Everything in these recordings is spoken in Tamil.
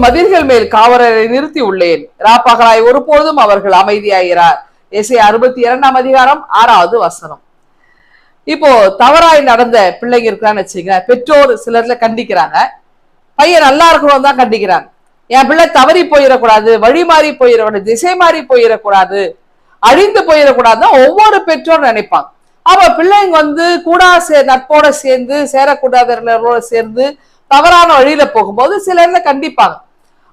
உன் மதில்கள் மேல் காவலரை நிறுத்தி உள்ளேன். ராப்பகலாய் ஒருபோதும் அவர்கள் அமைதியாகிறார் எஸ்ஐ அறுபத்தி இரண்டாம் அதிகாரம் ஆறாவது வசனம். இப்போ தவறாய் நடந்த பிள்ளைங்க இருக்கிறான்னு வச்சுங்க பெற்றோர் சிலர்ல கண்டிக்கிறாங்க. பையன் நல்லா இருக்கணும் தான் கண்டிக்கிறாங்க என் பிள்ளை தவறி போயிடக்கூடாது வழி மாறி போயிடக்கூடாது திசை மாறி போயிடக்கூடாது அழிந்து போயிடக்கூடாதுன்னு ஒவ்வொரு பெற்றோர் நினைப்பாங்க. அப்ப பிள்ளைங்க வந்து கூட சே நட்போட சேர்ந்து சேரக்கூடாதவர்களோட சேர்ந்து தவறான வழியில போகும்போது சிலர்ல கண்டிப்பாங்க.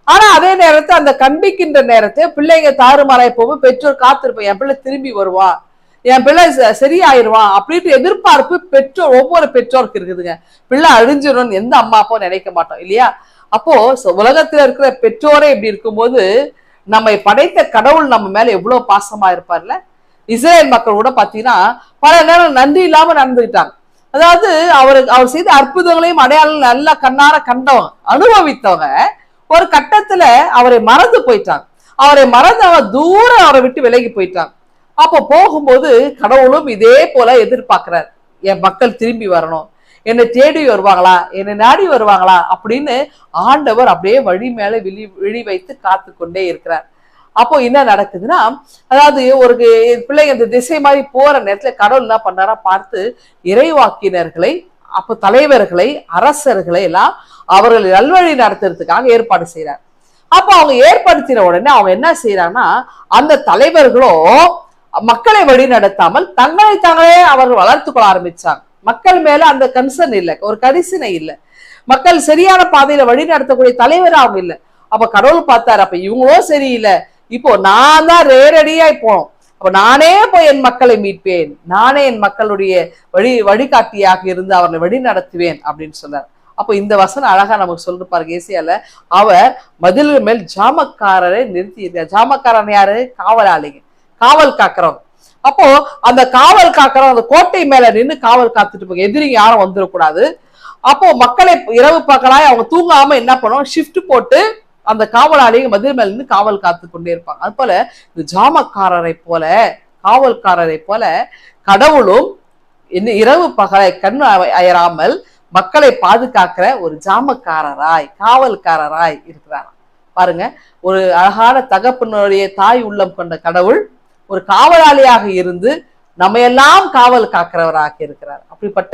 ஆனா அதே நேரத்தை அந்த கண்டிக்கின்ற நேரத்தை பிள்ளைங்க தாறுமாறாய் போகும் பெற்றோர் காத்திருப்போம் என் பிள்ளை திரும்பி வருவான் என் பிள்ளை சரியாயிருவான் அப்படின்ட்டு எதிர்பார்ப்பு பெற்றோர் ஒவ்வொரு பெற்றோருக்கு இருக்குதுங்க. பிள்ளை அழிஞ்சிடும்னு எந்த அம்மா அப்பாவும் நினைக்க மாட்டோம் இல்லையா? அப்போ உலகத்துல இருக்கிற பெற்றோரே இப்படி இருக்கும்போது நம்மை படைத்த கடவுள் நம்ம மேல எவ்வளவு பாசமா இருப்பார்ல? இஸ்ரேல் மக்கள் கூட பாத்தீங்கன்னா பல நேரம் நன்றி இல்லாம நடந்துக்கிட்டாங்க அதாவது அவர் அவர் செய்த அற்புதங்களையும் அடையாளம் நல்லா கண்ணார கண்டவங்க அனுபவித்தவங்க ஒரு கட்டத்துல அவரை மறந்து போயிட்டான். அவரை மறந்து அவன் தூரம் அவரை விட்டு விலகி போயிட்டான். அப்போ போகும்போது கடவுளும் இதே போல எதிர்பார்க்கிறார். என் மக்கள் திரும்பி வரணும். என்னை தேடி வருவாங்களா? என்னை நாடி வருவாங்களா? அப்படின்னு ஆண்டவர் அப்படியே வழி மேல விழி விழி வைத்து காத்து கொண்டே இருக்கிறார். அப்போ என்ன நடக்குதுன்னா அதாவது ஒரு பிள்ளை இந்த திசை மாதிரி போற நேரத்துல கடவுள் என்ன பண்ணாரா? பார்த்து இறைவாக்கினர்களை அப்போ தலைவர்களை அரசர்களை எல்லாம் அவர்கள் நல்வழி நடத்துறதுக்காக ஏற்பாடு செய்கிறார் அப்போ அவங்க ஏற்படுத்தின உடனே அவங்க என்ன செய்யறாங்கன்னா அந்த தலைவர்களும் மக்களை வழி நடத்தாமல் தங்களை தாங்களே அவர்கள் வளர்த்து கொள்ள ஆரம்பிச்சாங்க. மக்கள் மேல அந்த கன்சர்ன் இல்லை ஒரு கரிசனை இல்லை. மக்கள் சரியான பாதையில வழி நடத்தக்கூடிய தலைவர் அவங்க இல்லை. அப்ப கடவுள் பார்த்தாரு அப்ப இவங்களும் சரியில்லை. இப்போ நான் தான் ரேரடியாய் போனோம். அப்ப நானே போய் என் மக்களை மீட்பேன். நானே என் மக்களுடைய வழி வழிகாட்டியாக இருந்து அவர்களை வழி நடத்துவேன் அப்படின்னு சொன்னார். அப்போ இந்த வசனம் அழகா நமக்கு சொல்லிருப்பாரு ஏசியால அவர் மதில்கள் மேல் ஜாமக்காரரை நிறுத்தி ஜாமக்காரன் யாரு? காவலாளிங்க. காவல் காக்கிறவங்க. அப்போ அந்த காவல் காக்கிறவங்க அந்த கோட்டை மேல நின்று காவல் காத்துட்டு போங்க எதிரிங்க யாரும் வந்துடக்கூடாது. அப்போ மக்களை இரவு பார்க்கலாம் அவங்க தூங்காம என்ன பண்ணுவோம் ஷிஃப்ட் போட்டு அந்த காவலாளிகள் மதில் மேல நின்று காவல் காத்து கொண்டே இருப்பாங்க. அது போல இந்த ஜாமக்காரரை போல காவல்காரரை போல கடவுளும் என்ன இரவு பகலை கண் அயராமல் மக்களை பாதுகாக்கிற ஒரு ஜாமக்காரராய் காவல்காரராய் இருக்கிறார் பாருங்க ஒரு அழகான தகப்பனுடைய தாய் உள்ளம் கொண்ட கடவுள் ஒரு காவலாளியாக இருந்து நம்மையெல்லாம் காவல் காக்கிறவராக இருக்கிறார். அப்படிப்பட்ட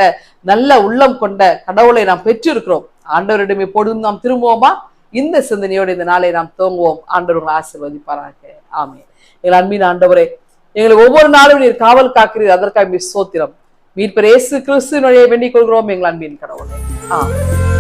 நல்ல உள்ளம் கொண்ட கடவுளை நாம் பெற்றிருக்கிறோம். ஆண்டவரிடம் எப்பொழுதும் நாம் திரும்புவோமா? இந்த சிந்தனையோடு இந்த நாளை நாம் தோங்குவோம் ஆண்டவர்கள் ஆசிர்வதிப்பாராக. ஆமே எங்கள் அன்பின் ஆண்டவரே எங்களை ஒவ்வொரு நாளும் நீர் காவல் காக்கிறீர். அதற்காக சோத்திரம். மீட்பர் இயேசு கிறிஸ்து நுழைய வேண்டிக் கொள்கிறோம் எங்கள் அன்பின் கடவுளே. ஆமென்.